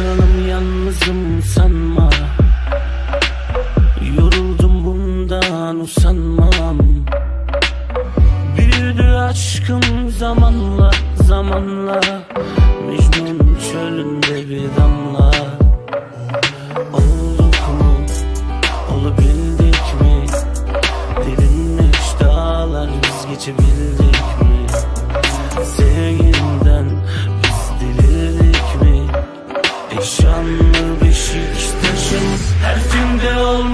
bakalım yalnızım sanma. Yoruldum bundan usanmam. Büyüdü aşkım zamanla zamanla. Mecnun çölünde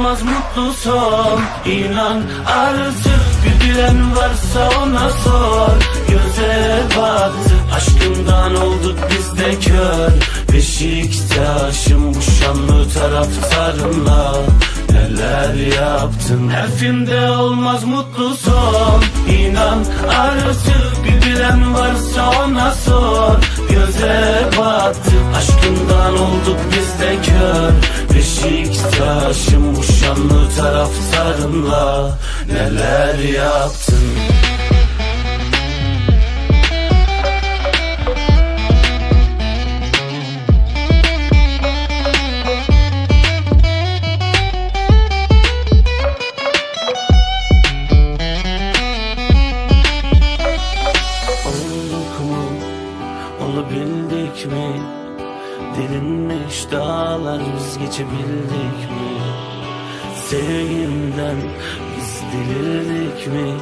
olmaz mutlu son. İnan artık bir bilen varsa ona sor. Göze battı aşkından olduk biz de kör. Beşiktaş'ım bu şanlı taraftarınla Neler yaptın? Her filmde olmaz mutlu son. İnan artık bir bilen varsa ona sor. Göze battı aşkından olduk biz de kör. Beşiktaş'ım bu şanlı taraftarınla Neler yaptın? Olabildik mi? Derinmiş dağlar biz geçebildik mi? Sevgimden biz delirdik mi?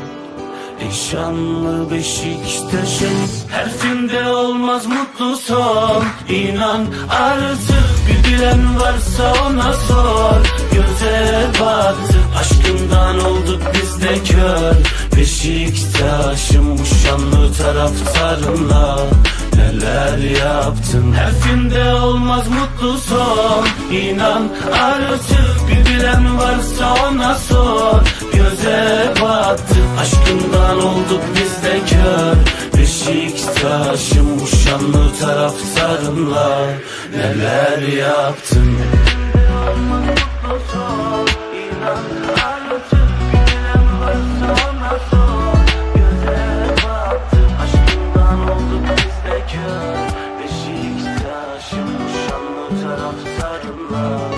Eşanlı Beşiktaş'ım Her filmde olmaz mutlu son İnan artık bir bilen varsa ona sor Beşiktaş'ım bu şanlı taraftarınla Neler yaptın? Her filmde olmaz mutlu son. İnan artık bir bilen varsa ona sor. Göze battı aşkından olduk biz de kör. Beşiktaş'ım bu şanlı taraftarınla Neler yaptın love.